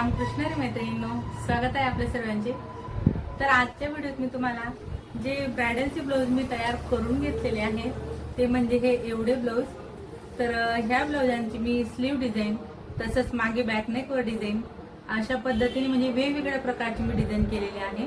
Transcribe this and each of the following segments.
रामकृष्ण रे मैत्रिणींनो स्वागत आहे आपल्या सर्वांचे. तर आजच्या व्हिडिओत मी तुम्हाला जे ब्रायडलचे ब्लाऊज मी तयार करून घेतलेले आहे ते म्हणजे हे एवढे ब्लाऊज. तर ह्या ब्लाऊजांची मी स्लीव डिझाईन तसंच मागे बॅकनेकवर डिझाईन अशा पद्धतीने म्हणजे वेगवेगळ्या प्रकारची मी डिझाईन केलेली आहे.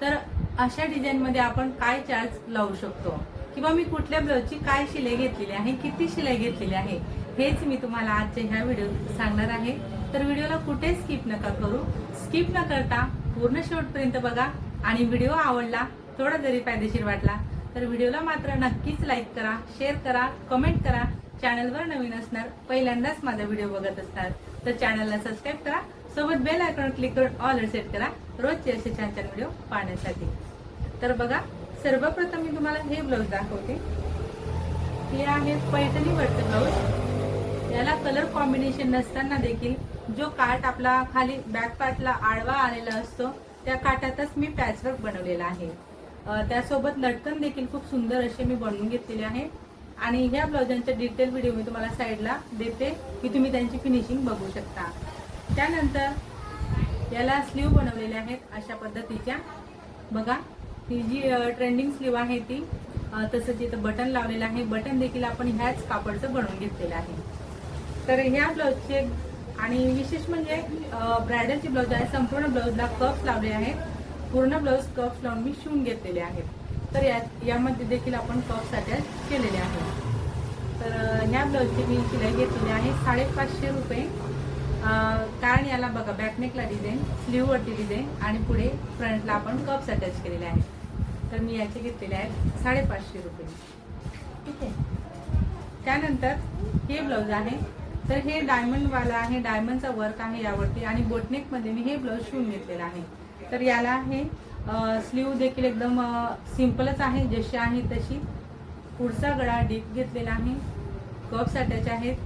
तर अशा डिझाईनमध्ये आपण काय चार्ज लावू शकतो? किंवा मी कुठल्या ब्लाऊजची काय शिलाई घेतलेली आहे किती शिलाई घेतलेली आहे हेच मी तुम्हाला आजच्या ह्या व्हिडिओत सांगणार आहे. तर व्हिडिओला कुठे स्किप नका करू. स्किप न करता पूर्ण शेवटपर्यंत बघा. आणि व्हिडिओ आवडला थोडा जरी फायदेशीर वाटला तर व्हिडिओला मात्र नक्कीच लाईक करा शेअर करा कमेंट करा. चॅनलवर नवीन असणार पहिल्यांदाच माझा व्हिडिओ बघत असणार तर चॅनलला सबस्क्राईब करा. सोबत बेल आयकॉन क्लिक करून ऑल सेट करा रोजचे असे छान छान व्हिडिओ पाहण्यासाठी. तर बघा सर्वप्रथम मी तुम्हाला हे ब्लाऊज दाखवते. हे आहे पैठणीवरचं ब्लाऊज याला कलर कॉम्बिनेशन नसताना देखील जो काट आपला खाली बॅक पार्टला आडवा आलेला असतो त्या काटातच मी पॅचवर्क बनवलेला आहे. त्यासोबत लटकन देखील खूप सुंदर असे मी बनवून घेतलेले आहे. आणि ह्या ब्लाउजांचे डिटेल व्हिडिओ मी तुम्हाला साईडला देते की तुम्ही त्यांची फिनिशिंग बघू शकता. त्यानंतर याला स्लीव बनवलेले आहेत अशा पद्धतीच्या. बघा ही जी ट्रेंडिंग स्लीव आहे ती तसंच इथं बटन लावलेलं आहे. बटन देखील आपण ह्याच कापडचं बनवून घेतलेलं आहे. तर ह्या ब्लाउजचे आणि विशेष म्हणजे ब्रायडलचे ब्लाऊज आहे संपूर्ण ब्लाऊजला कप्स लावले आहेत. पूर्ण ब्लाऊज कप्स लावून मी शिवून घेतलेले आहेत. तर या यामध्ये देखील आपण कप्स अटॅच केलेले आहेत. तर ह्या ब्लाऊजची मी शिलाई घेतलेली आहे साडेपाचशे रुपये. कारण याला बघा बॅकनेकला डिझाईन स्लीववरती डिझाईन आणि पुढे फ्रंटला आपण कप्स अटॅच केलेले आहेत. तर मी याचे घेतलेले आहेत साडेपाचशे रुपये. ठीक आहे? त्यानंतर हे ब्लाऊज आहे तर हे डायमंडवाला आहे डायमंडचा वर्क आहे यावरती आणि बोटनेकमध्ये मी हे ब्लाऊज शिवून घेतलेलं आहे. तर याला हे स्लीव देखील एकदम सिम्पलच आहे जशी आहे तशी. पुढचा गळा डीप घेतलेला आहे. कप्स अटॅच आहेत.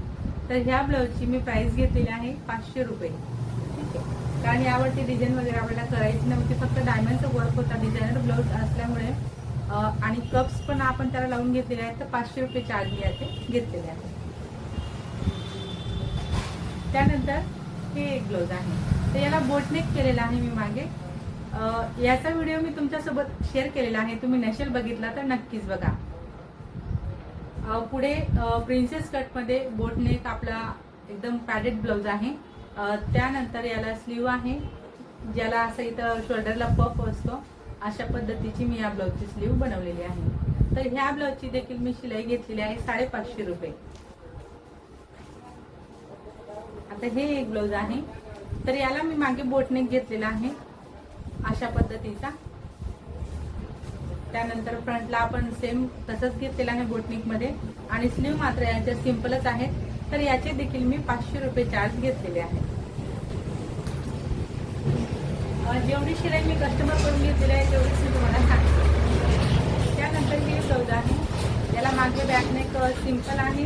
तर ह्या ब्लाऊजची मी प्राईस घेतलेली आहे पाचशे रुपये. ठीक आहे. कारण यावरती डिझाईन वगैरे आपल्याला करायची नव्हती फक्त डायमंडचं वर्क होता डिझायनर ब्लाऊज असल्यामुळे आणि कप्स पण आपण त्याला लावून घेतलेले आहेत तर पाचशे रुपये चार्ज मी याचे घेतलेले आहेत. त्यानंतर हे एक ब्लाऊज आहे. तर याला बोटनेक केलेला आहे मी मागे. याचा व्हिडिओ मी तुमच्यासोबत शेअर केलेला आहे. तुम्ही नसेल बघितला तर नक्कीच बघा. पुढे प्रिन्सेस कटमध्ये बोटनेक आपला एकदम पॅडेड ब्लाऊज आहे. त्यानंतर याला स्लीव आहे. ज्याला असं इथं शोल्डरला पफ असतो अशा पद्धतीची मी या ब्लाऊजची स्लीव बनवलेली आहे. तर ह्या ब्लाऊजची देखील मी शिलाई घेतलेली आहे साडेपाचशे रुपये. तर हे एक ब्लाऊज आहे. तर याला मी मागे बोटनेक घेतलेला आहे. अशा पद्धतीचा. त्यानंतर फ्रंटला आपण सेम तसंच घेतलेलं आहे बोटनिकमध्ये आणि स्लीव मात्र याच्या सिम्पलच आहेत तर याचे देखील मी पाचशे रुपये चार्ज घेतलेले आहे. जेवढी शिलाई मी कस्टमर करून घेतलेली आहे तेवढीच मी तुम्हाला सांगते. त्यानंतर हे ब्लाऊज आहे. याला मागे बॅकनेक सिंपल आहे.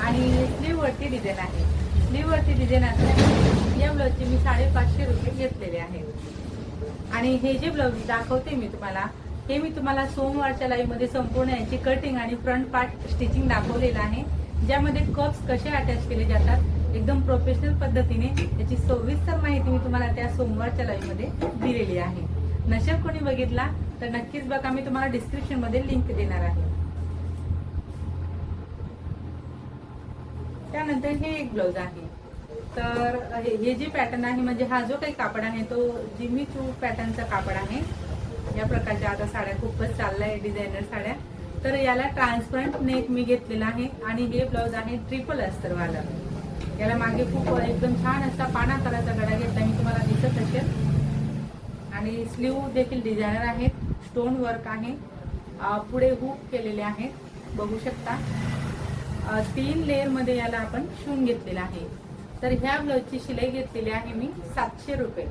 आणि स्लीव वरती डिझाईन आहे. लिव्हरची डिझाईन असते या ब्लाऊजची मी साडेपाचशे रुपये घेतलेले आहे आणि हे जे ब्लाऊज दाखवते मी तुम्हाला हे मी तुम्हाला सोमवारच्या लाईव्हमध्ये संपूर्ण याची कटिंग आणि फ्रंट पार्ट स्टिचिंग दाखवलेलं आहे. ज्यामध्ये कप्स कसे अटॅच केले जातात एकदम प्रोफेशनल पद्धतीने याची सविस्तर माहिती मी तुम्हाला त्या सोमवारच्या लाईव्हमध्ये दिलेली आहे. नशेब कोणी बघितला तर नक्कीच बघा मी तुम्हाला डिस्क्रिप्शनमध्ये लिंक देणार आहे. त्यानंतर हे एक ब्लाऊज आहे. तर हे हे जे पॅटर्न आहे म्हणजे हा जो काही कापड आहे तो जिमी चू पॅटर्नचा कापड आहे. या प्रकारच्या आता साड्या खूपच चाललाय डिझायनर साड्या. तर याला ट्रान्सपरंट नेक मी घेतलेला आहे आणि हे ब्लाऊज आहे ट्रिपल अस्तरवाला. याला मागे खूप एकदम छान असा पाना कराचा गळा घेतला मी तुम्हाला दिसत असेल. आणि स्लीव देखील डिझायनर आहेत. स्टोन वर्क आहे. पुढे हुक केलेले आहेत. बघू शकता. तीन लेअरमध्ये याला आपण शिवून घेतलेला आहे. तर ह्या ब्लाऊजची शिलाई घेतलेली आहे मी सातशे रुपये.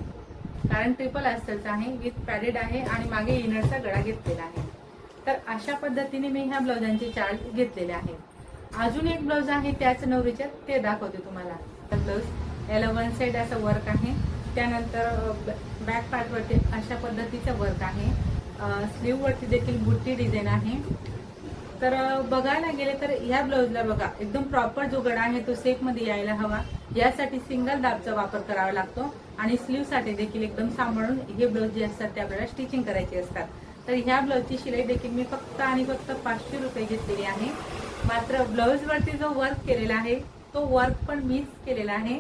कारण ट्रिपल अस्तरचा आहे विथ पॅडेड आहे आणि मागे इनरचा गळा घेतलेला आहे. तर अशा पद्धतीने मी ह्या ब्लाउजांचे चार्ज घेतलेले आहे. अजून एक ब्लाऊज आहे त्याच नवरीच्या ते दाखवते तुम्हाला. तर ब्लाऊज याला वन साइड असं वर्क आहे. त्यानंतर बॅक पार्टवरती अशा पद्धतीचं वर्क आहे. स्लीववरती देखील बुट्टी डिझाईन आहे. तर बघायला गेले तर ह्या ब्लाऊजला बघा एकदम प्रॉपर जो गडा आहे तो सेफमध्ये यायला हवा. यासाठी सिंगल दाबचा वापर करावा लागतो आणि स्लीवसाठी देखील एकदम सांभाळून हे ब्लाऊज जे असतात ते आपल्याला स्टिचिंग करायचे असतात. तर ह्या ब्लाऊजची शिलाई देखील मी फक्त आणि फक्त पाचशे रुपये घेतलेली आहे. मात्र ब्लाऊजवरती जो वर्क केलेला आहे तो वर्क पण मीच केलेला आहे.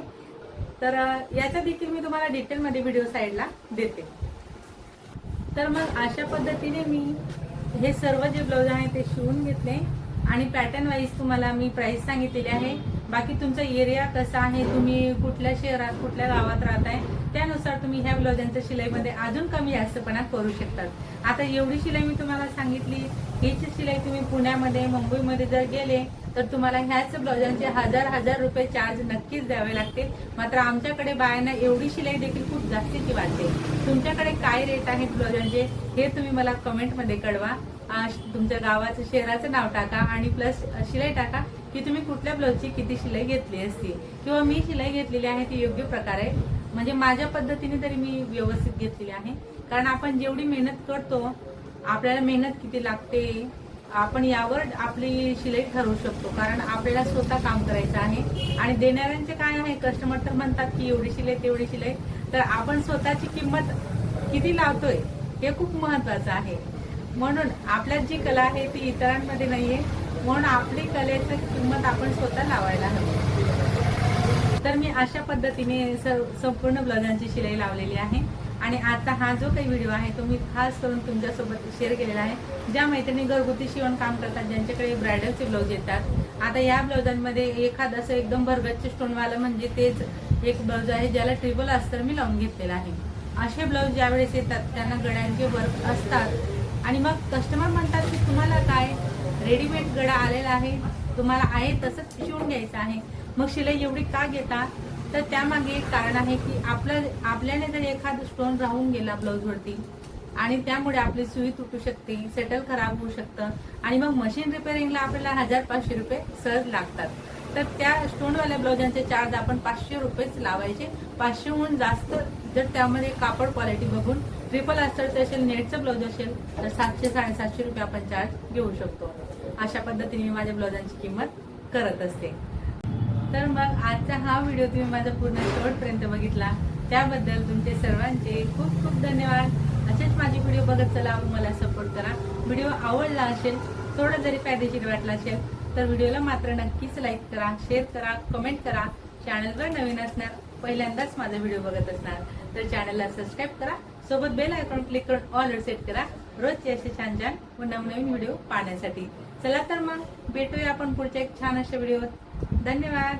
तर याचा देखील मी तुम्हाला डिटेलमध्ये व्हिडिओ साईडला देते. तर मग अशा पद्धतीने मी हे सर्व जे ब्लाऊज आहे ते शिवून घेतले आणि पॅटर्न वाईज तुम्हाला मी प्राइस सांगितलेली आहे. बाकी तुमचा एरिया कसा आहे तुम्ही कुठल्या शहरात कुठल्या गावात राहताय त्यानुसार तुम्ही ह्या ब्लाउजांच्या शिलाईमध्ये अजून कमी जास्तपणा करू शकतात. आता एवढी शिलाई मी तुम्हाला सांगितली. हीच शिलाई तुम्ही पुण्यामध्ये मुंबईमध्ये जर गेले तर तुम्हाला ह्याच ब्लाउजांचे हजार हजार रुपये चार्ज नक्कीच द्यावे लागतील. मात्र आमच्याकडे बायांना एवढी शिलाई देखील खूप जास्तीची वाटते. तुमच्याकडे काय रेट आहेत ब्लाउजांचे हे तुम्ही मला कमेंटमध्ये कळवा. तुमच्या गावाचं शहराचं नाव टाका आणि प्लस शिलाई टाका. की तुम्ही कुठल्या ब्लाऊजची किती शिलाई घेतली असती? किंवा मी शिलाई घेतलेली आहे ती योग्य प्रकारे? म्हणजे माझ्या पद्धतीने तरी मी व्यवस्थित घेतलेली आहे. कारण आपण जेवढी मेहनत करतो आपल्याला मेहनत किती लागते? आपण यावर आपली शिलाई ठरवू शकतो. कारण आपल्याला स्वतः काम करायचं आहे. आणि देणाऱ्यांचे काय आहे? कस्टमर तर म्हणतात की एवढी शिलाई तेवढी शिलाई. तर आपण स्वतःची किंमत किती लावतोय हे खूप महत्वाचं आहे. म्हणून आपल्यात जी कला आहे ती इतरांमध्ये नाहीये. म्हणून आपली कलेची किंमत आपण स्वतः लावायला हवी. तर मी अशा पद्धतीने स संपूर्ण ब्लाउजांची शिलाई लावलेली आहे. आणि आता हा जो काही व्हिडिओ आहे तो मी खास करून तुमच्यासोबत शेअर केलेला आहे. ज्या मैत्रिणी घरगुती शिवण काम करतात ज्यांच्याकडे ब्रायडलचे ब्लाऊज येतात आता या ब्लाउजांमध्ये एखाद असं एकदम भरगच्च स्टोनवालं म्हणजे तेच एक ब्लाऊज आहे ज्याला ट्रिबल अस्तर मी लावून घेतलेला आहे. असे ब्लाऊज ज्यावेळेस येतात त्यांना गळ्यांचे वर्क असतात. आणि मग कस्टमर म्हणतात की तुम्हाला काय रेडीमेड गडा आलेला आहे. तुम्हाला आहे तसंच शिवून घ्यायचं आहे. मग शिलाई एवढी का घेता? तर त्यामागे एक कारण आहे की आपलं आपल्याने जर एखाद स्टोन राहून गेला ब्लाऊजवरती आणि त्यामुळे आपली सुई तुटू शकते सेटल खराब होऊ शकतं आणि मग मशीन रिपेअरिंगला आपल्याला हजार पाचशे रुपये सहज लागतात. तर त्या स्टोनवाल्या ब्लाउजांचे चार्ज आपण पाचशे रुपयेच लावायचे. पाचशेहून जास्त जर त्यामध्ये कापड क्वालिटी बघून ट्रिपल अस्तरचं असेल नेटचं ब्लाऊज असेल तर सातशे साडेसातशे रुपये आपण चार्ज घेऊ शकतो. अशा पद्धतीने मी माझ्या ब्लाउजांची किंमत करत असते. तर मग आजचा हा व्हिडिओ तुम्ही माझा पूर्ण शेवटपर्यंत बघितला. त्याबद्दल तुमचे सर्वांचे खूप खूप धन्यवाद. असेच माझे व्हिडिओ बघत चला मला सपोर्ट करा. व्हिडिओ आवडला असेल थोडा जरी फायदेशीर वाटला असेल तर व्हिडिओला मात्र नक्कीच लाईक करा शेअर करा कमेंट करा. चॅनलवर नवीन असणार पहिल्यांदाच माझा व्हिडिओ बघत असणार तर चॅनलला सबस्क्राईब करा. सोबत बेल आयकॉन क्लिक करून ऑल सेट करा. रोजचे असे छान छान व नवनवीन व्हिडिओ पाहण्यासाठी. चला तर मग भेटूया आपण पुढच्या एक छान अशा व्हिडिओत धन्यवाद.